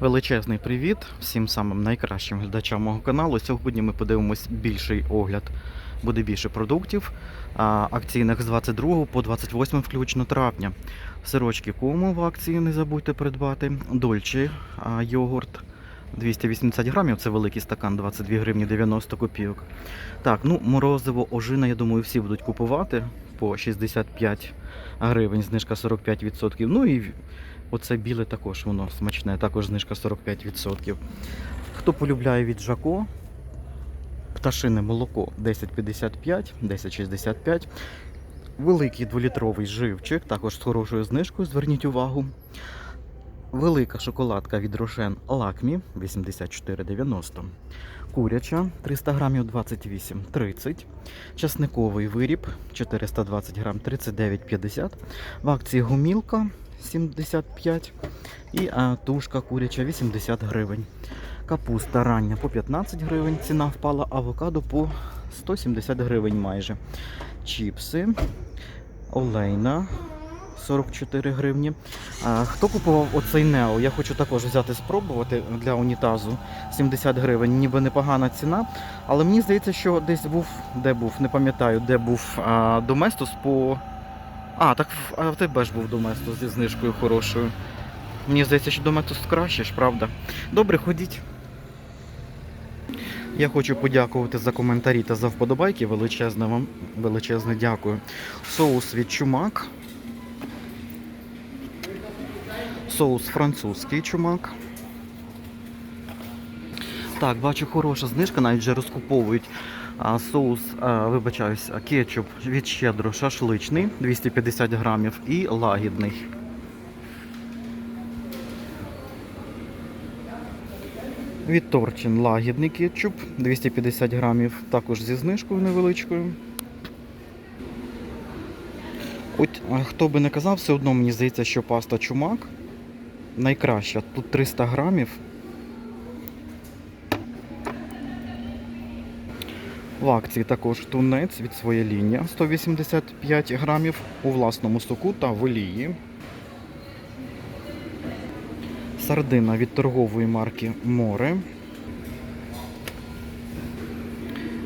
Величезний привіт всім самим найкращим глядачам мого каналу. Сьогодні ми подивимось більший огляд. Буде більше продуктів акційних з 22 по 28 включно травня. Сирочки кому в акції не забудьте придбати. Дольче а, йогурт 280 грамів, це великий стакан 22 гривні 90 копійок. Так, ну морозиво ожина, я думаю, всі будуть купувати по 65 гривень, знижка 45%. Ну і Оце біле також воно смачне, також знижка 45%. Хто полюбляє від Жако, пташине молоко 10,55, 10,65. Великий 2-літровий живчик, також з хорошою знижкою, зверніть увагу. Велика шоколадка від Рошен Лакмі 84,90. Куряча 300 грамів 28,30. Часниковий виріб 420 грам 39,50. В акції гумілка 75 і а, тушка куряча 80 гривень. Капуста рання по 15 гривень. Ціна впала, авокадо по 170 гривень майже. Чіпси, олейна 44 гривні. А, хто купував оцей Нео? Я хочу також взяти спробувати для унітазу 70 гривень. Ніби непогана ціна. Але мені здається, що десь був, де був, не пам'ятаю, де був а, Доместос по а, так в- а в тебе ж був Доместос зі знижкою хорошою. Мені здається, що Доместос краще ж, правда? Добре, ходіть. Я хочу подякувати за коментарі та за вподобайки. Величезне вам величезне дякую. Соус від чумак. Соус французький чумак. Так, бачу, хороша знижка, навіть вже розкуповують соус, а, вибачаюсь, кетчуп від щедро шашличний 250 грамів і лагідний. Від Торчин лагідний кетчуп 250 грамів, також зі знижкою невеличкою. От хто би не казав, все одно мені здається, що паста чумак найкраща. Тут 300 грамів. В акції також тунець від своє лінія 185 грамів у власному соку та в олії. Сардина від торгової марки Море.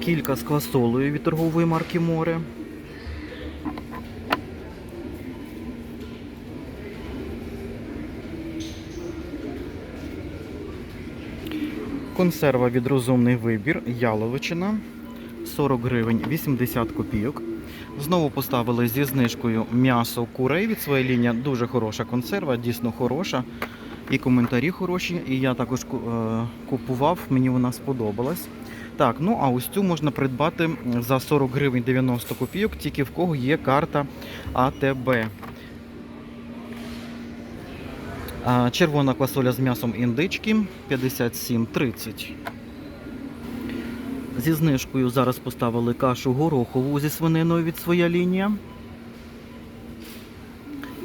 Кілька з квасолою від торгової марки Море. Консерва від розумний вибір, яловичина 40 гривень 80 копійок. Знову поставили зі знижкою м'ясо курей від своєї лінії. Дуже хороша консерва, дійсно хороша. І коментарі хороші. І я також е, купував, мені вона сподобалась. Так, ну а ось цю можна придбати за 40 гривень 90 копійок, тільки в кого є карта АТБ. Червона квасоля з м'ясом індички 57,30. Зі знижкою зараз поставили кашу горохову зі свининою від своя лінія.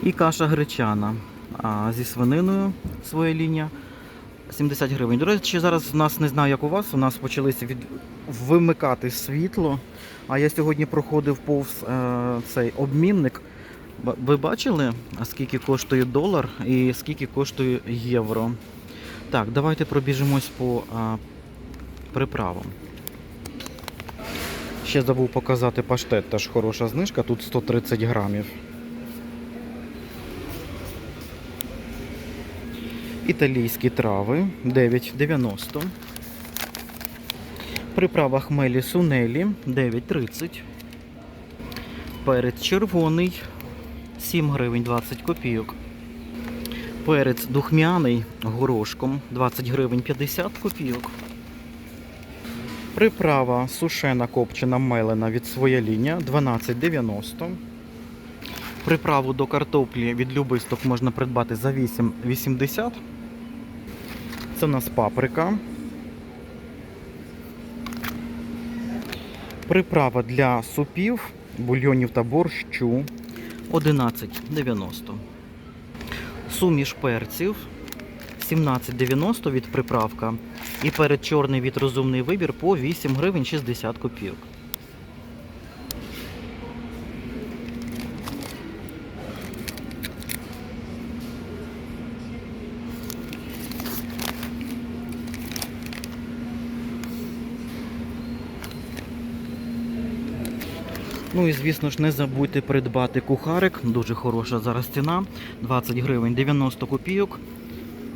І каша гречана а, зі свининою своя лінія 70 гривень. До речі, зараз у нас не знаю, як у вас. У нас почалися від... вимикати світло. А я сьогодні проходив повз е, цей обмінник. Ви бачили, скільки коштує долар і скільки коштує євро? Так, давайте пробіжимось по а, приправам. Ще забув показати паштет, теж хороша знижка, тут 130 грамів. Італійські трави 9,90. Приправа хмелі сунелі 9,30. Перець червоний 7 гривень 20 копійок. Перець духмяний горошком 20 гривень 50 копійок. Приправа сушена копчена мелена від своя лінія 12,90. Приправу до картоплі від любисток можна придбати за 8,80. Це у нас паприка. Приправа для супів, бульйонів та борщу 11,90. Суміш перців 17,90 від приправка. І перед чорний від розумний вибір по 8 гривень 60 копійок. Ну і звісно ж не забудьте придбати кухарик. Дуже хороша зараз ціна. 20 гривень 90 копійок,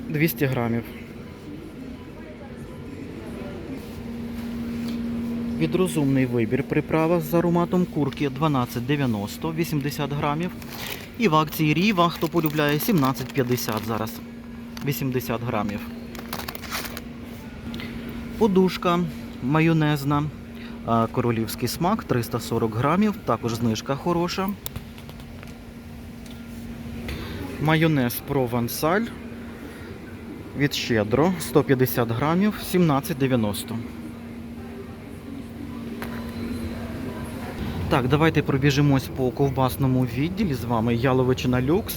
200 грамів. Відрозумний вибір приправа з ароматом курки 12,90 80 грамів. І в акції Ріва, хто полюбляє, 17,50 зараз 80 грамів. Подушка майонезна. Королівський смак 340 грамів, також знижка хороша. Майонез провансаль від щедро 150 грамів 17,90. Так, давайте пробіжимось по ковбасному відділі з вами яловичина люкс.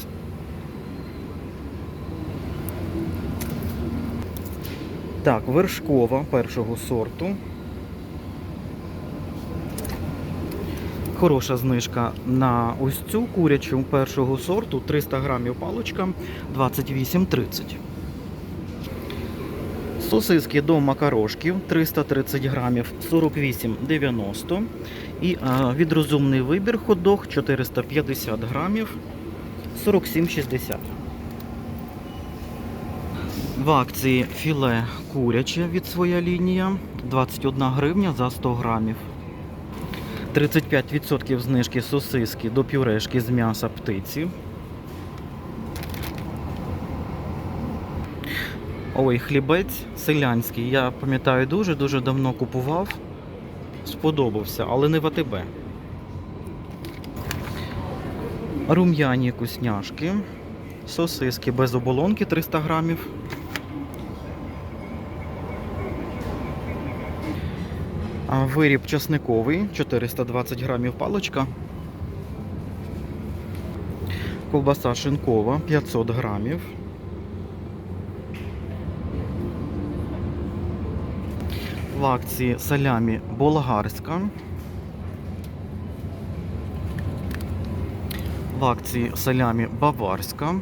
Так, вершкова першого сорту. Хороша знижка на ось цю курячу першого сорту 300 грамів паличка 28,30. Сосиски до макарошків 330 грамів 48,90. І а, відрозумний вибір ходох 450 грамів 47,60. В акції філе куряче від своя лінія 21 гривня за 100 грамів. 35% знижки сосиски до пюрешки з м'яса птиці. Ой, хлібець селянський. Я пам'ятаю дуже-дуже давно купував. Сподобався, але не в АТБ. Рум'яні кусняшки. Сосиски без оболонки 300 грамів. Виріб часниковий 420 грамів паличка. Ковбаса шинкова 500 грамів. Акції салямі болгарська. В акції салямі баварська.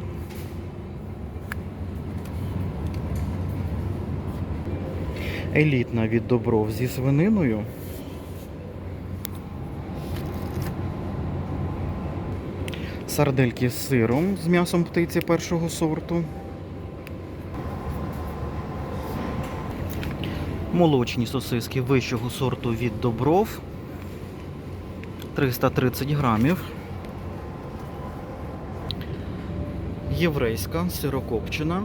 Елітна від добров зі свининою. Сардельки з сиром з м'ясом птиці першого сорту. Молочні сосиски вищого сорту від добров. 330 грамів. Єврейська сирокопчена.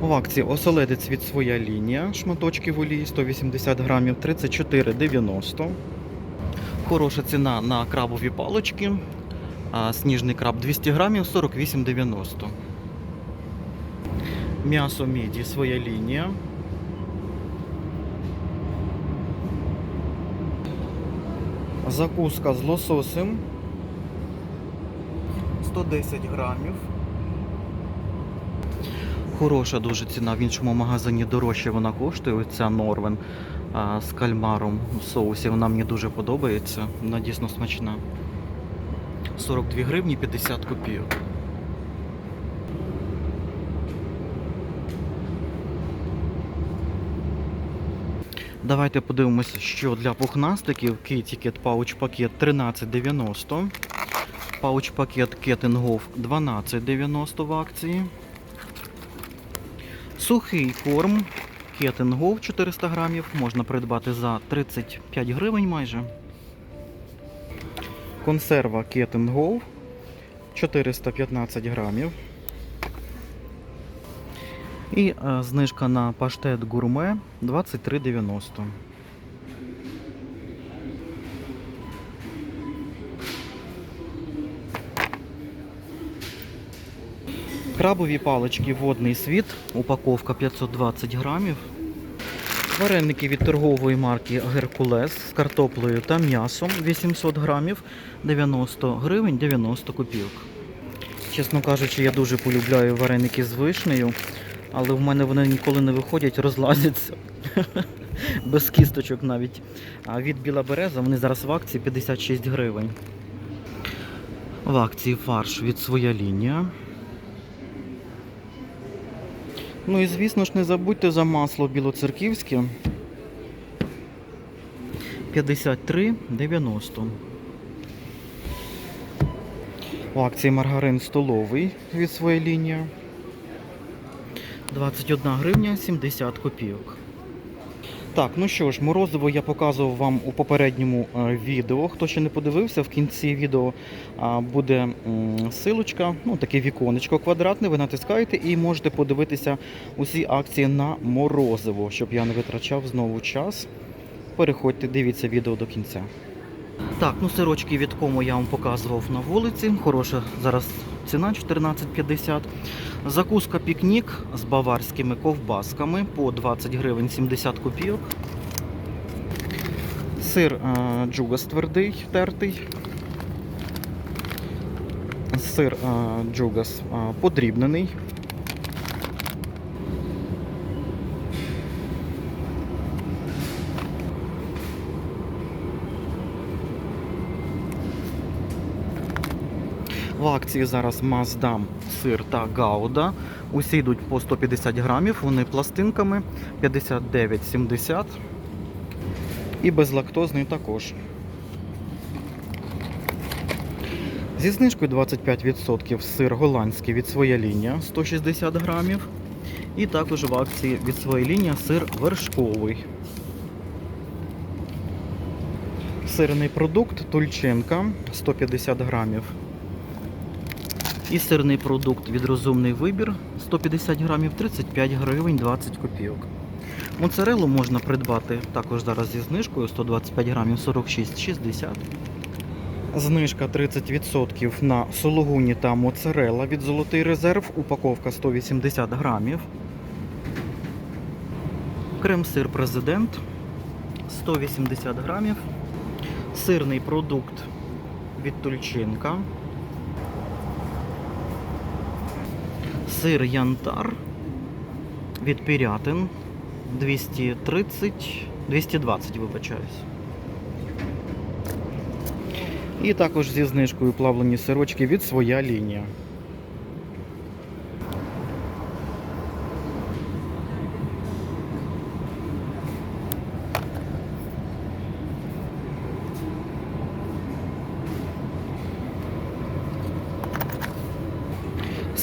В акції оселедець від своя лінія, шматочки в олії 180 грамів 34,90. Хороша ціна на крабові палички. А сніжний краб 200 грамів 48,90. М'ясо міді своя лінія. Закуска з лососем 110 грамів. Хороша дуже ціна. В іншому магазині дорожче вона коштує. Оця Норвен а, з кальмаром в соусі. Вона мені дуже подобається. Вона дійсно смачна. 42 гривні 50 копійок. Давайте подивимося, що для пухнастиків KittyCat Pouch пакет 13,90. Pouch пакет Golf 12,90 в акції. Сухий корм Go 400 грамів можна придбати за 35 гривень майже. Консерва Go 415 грамів. І е, знижка на паштет гурме 23,90. Крабові палички водний світ, упаковка 520 грамів. Вареники від торгової марки Геркулес з картоплею та м'ясом 800 грамів 90 гривень 90 копійок. Чесно кажучи, я дуже полюбляю вареники з вишнею, але в мене вони ніколи не виходять, розлазяться. Без кісточок навіть. А від Біла Береза вони зараз в акції 56 гривень. В акції фарш від своя лінія. Ну і звісно ж не забудьте за масло білоцерківське 53,90. У акції маргарин столовий від своєї лінії. 21 гривня 70 копійок. Так, ну що ж, морозиво я показував вам у попередньому е, відео. Хто ще не подивився, в кінці відео буде силочка, ну таке віконечко квадратне. Ви натискаєте і можете подивитися усі акції на морозиво, щоб я не витрачав знову час. Переходьте, дивіться відео до кінця. Так, ну сирочки від кому я вам показував на вулиці. Хороша зараз ціна 14,50. Закуска пікнік з баварськими ковбасками по 20 гривень 70 копійок. Сир е, джугас твердий, тертий. Сир е, джугас е, подрібнений. В акції зараз Маздам сир та гауда. Усі йдуть по 150 грамів, вони пластинками 59,70 і безлактозний також. Зі знижкою 25% сир голландський від своя лінія 160 грамів. І також в акції від своєї лінії сир вершковий. Сирний продукт Тульченка 150 грамів. І сирний продукт від розумний вибір 150 грамів 35 гривень 20 копійок. Моцарелу можна придбати також зараз зі знижкою 125 грамів 46,60. Знижка 30% на сологуні та моцарелла від Золотий резерв. Упаковка 180 грамів. Крем-сир президент 180 грамів. Сирний продукт від Тульчинка. Сир янтар від Пірятин 230, 220, вибачаюсь. І також зі знижкою плавлені сирочки від своя лінія.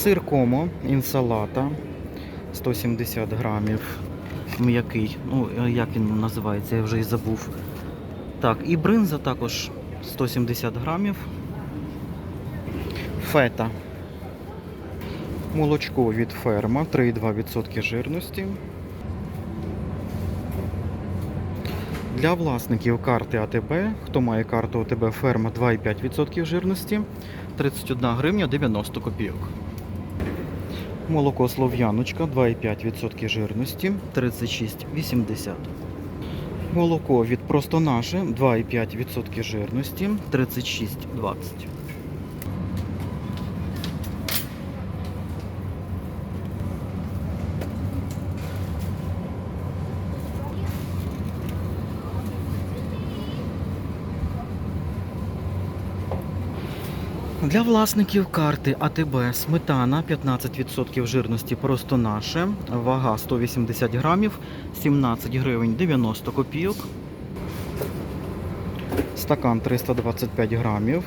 Сир комо, інсалата 170 грамів. М'який. Ну, е, як він називається, я вже і забув. Так, і бринза також 170 грамів. Фета. Молочко від ферма 3,2% жирності. Для власників карти АТБ, хто має карту АТБ ферма 2,5% жирності, 31 гривня 90 копійок. Молоко Слов'яночка 2,5% жирності 36,80. Молоко від просто наше 2,5% жирності 36,20. Для власників карти АТБ сметана 15% жирності просто наше. Вага 180 грамів, 17 гривень 90 копійок. Стакан 325 грамів.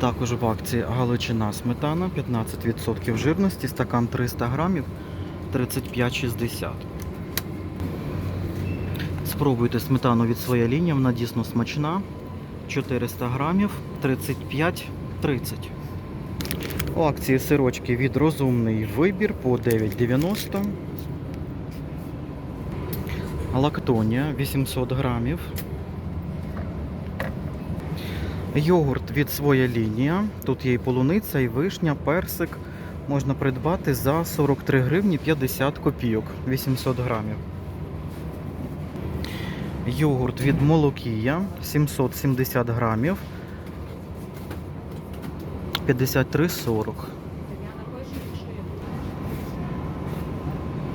Також в акції Галичина сметана 15% жирності, стакан 300 грамів 35,60. Спробуйте сметану від своя лінія, вона дійсно смачна. 400 грамів 35,30. У акції сирочки від розумний вибір по 9,90. Лактонія 800 грамів. Йогурт від своя лінія. Тут є і полуниця, і вишня, персик. Можна придбати за 43 гривні 50 копійок 800 грамів. Йогурт від Молокія 770 грамів 53,40. Я напишу, якщо я буду.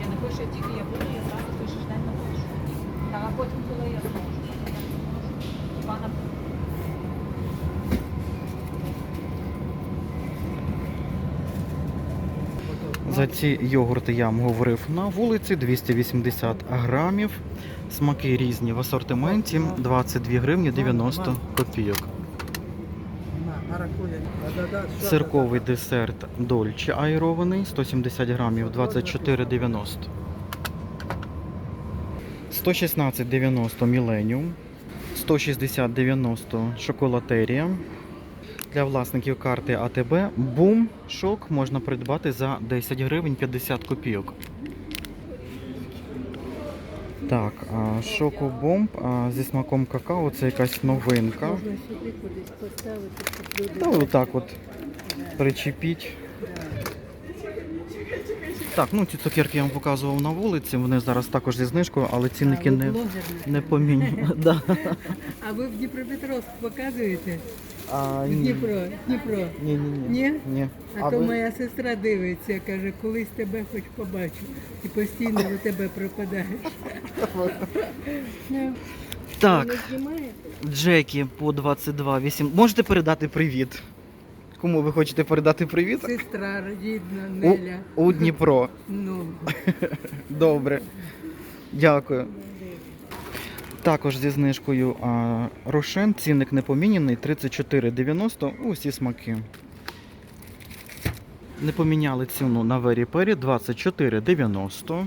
Я напишу тільки я буду, я зразу пишеш день напишу. Так, а потім, коли я зможу. За ці йогурти я вам говорив на вулиці 280 грамів. Смаки різні в асортименті 22 гривні 90 копійок. Цирковий десерт Дольче айрований 170 грамів 24,90. 116,90 Міленіум. 160,90 шоколатерія. Для власників карти АТБ Бум Шок можна придбати за 10 гривень 50 копійок. Так, шокобомб зі смаком какао це якась новинка. Можна сюди кудись поставити, щоб люди. Та отак от причепіть. Так, ну ці цукерки я вам показував на вулиці, вони зараз також зі знижкою, але цінники А, ви не, блогер, не поміняні. Да. А ви в Дніпропетровськ показуєте? А, ні. Дніпро, Дніпро. Ні, ні, ні. Ні? Ні. А, А то ви- моя сестра дивиться, каже, колись тебе хоч побачу. І постійно до тебе пропадаєш. Ну, Так, ви не знімаєте? Джекі по 22,8. Можете передати привіт? Кому ви хочете передати привіт? Сестра рідна, У, Неля. у Дніпро. Ну, Добре. Дякую. Також зі знижкою Рошен, цінник не поміняний, 34,90 усі смаки. Не поміняли ціну на Вері Пері 24,90.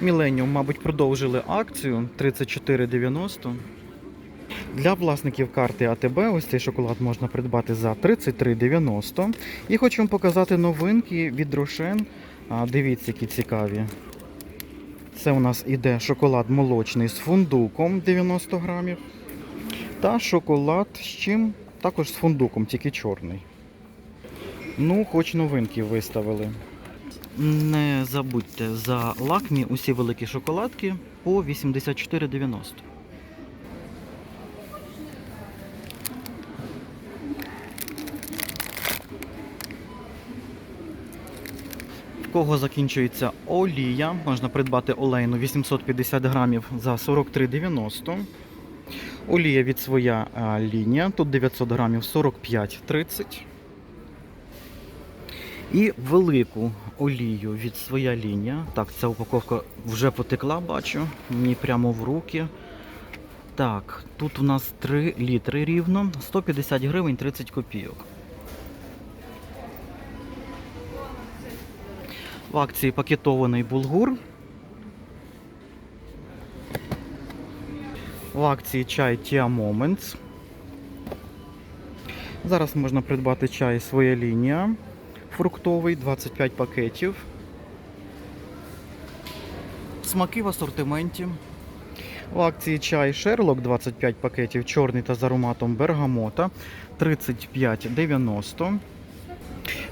Міленіум, мабуть, продовжили акцію 34,90. Для власників карти АТБ ось цей шоколад можна придбати за 33,90. І хочу вам показати новинки від Рошен. Дивіться, які цікаві. Це у нас іде шоколад молочний з фундуком 90 грамів. Та шоколад з чим? Також з фундуком, тільки чорний. Ну, хоч новинки виставили. Не забудьте за лакмі усі великі шоколадки по 84,90. В кого закінчується олія, можна придбати олейну 850 грамів за 43,90. Олія від своя лінія, тут 900 грамів 45,30. І велику олію від своя лінія. Так, ця упаковка вже потекла, бачу. Мені прямо в руки. Так, тут у нас 3 літри рівно, 150 гривень 30 копійок. В акції пакетований булгур. В акції чай Tia Moments. Зараз можна придбати чай своя лінія фруктовий, 25 пакетів. Смаки в асортименті. В акції чай Шерлок 25 пакетів, чорний та з ароматом бергамота 35,90.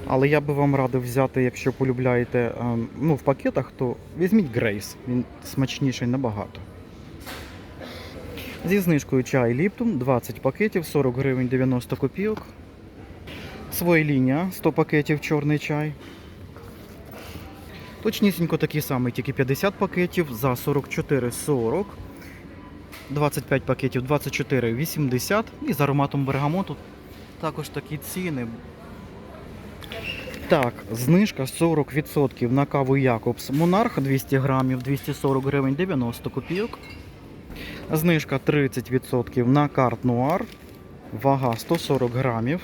Але я би вам радив взяти, якщо полюбляєте е, ну, в пакетах, то візьміть Грейс. Він смачніший набагато. Зі знижкою чай Ліптон 20 пакетів, 40 гривень 90 копійок. Своя лінія 100 пакетів чорний чай. Точнісінько такий самий, тільки 50 пакетів за 44,40. 25 пакетів 24,80 і з ароматом бергамоту також такі ціни. Так, знижка 40% на каву Якобс Монарх 200 грамів 240 гривень 90 копійок. Знижка 30% на карт Нуар. Вага 140 грамів.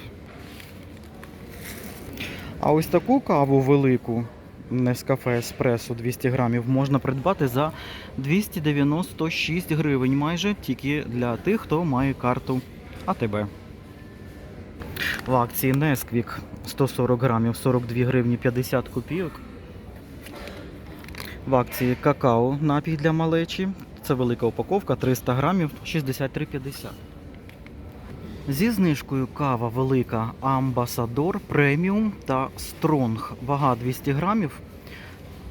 А ось таку каву велику Нескафе Еспресо 200 грамів можна придбати за 296 гривень майже тільки для тих, хто має карту АТБ. В акції Несквік 140 грамів 42 гривні 50 копійок. В акції какао напій для малечі. Це велика упаковка 300 грамів 63,50. Зі знижкою кава велика Амбасадор преміум та Стронг. Вага 200 грамів.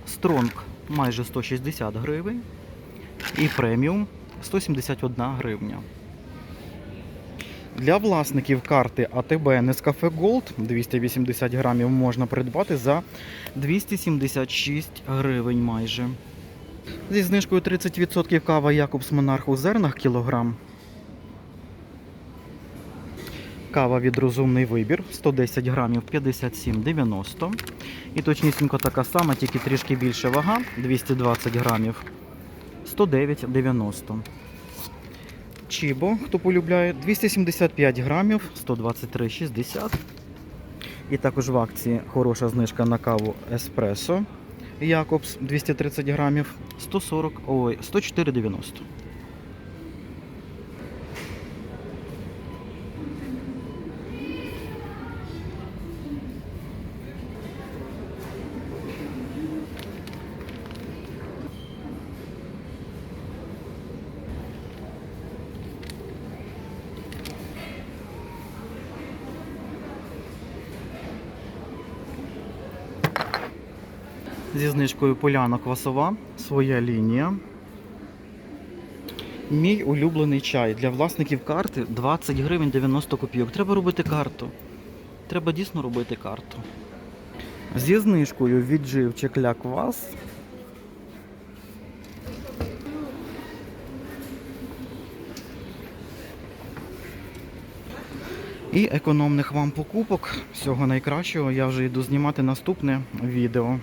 Стронг майже 160 гривень. І преміум 171 гривня. Для власників карти АТБ Nescafe Gold 280 грамів можна придбати за 276 гривень майже. Зі знижкою 30% кава Якобс Монарх у зернах кілограм. Кава від розумний вибір 110 грамів 57,90. І точнісінько така сама, тільки трішки більше вага 220 грамів 109,90. Чібо, хто полюбляє, 275 грамів 123,60. І також в акції хороша знижка на каву Еспресо Якобс 230 грамів 140, ой, 104,90. Зі знижкою Поляна Квасова, своя лінія. Мій улюблений чай для власників карти 20 гривень 90 копійок. Треба робити карту. Треба дійсно робити карту. Зі знижкою віджив чекля квас. І економних вам покупок. Всього найкращого. Я вже йду знімати наступне відео.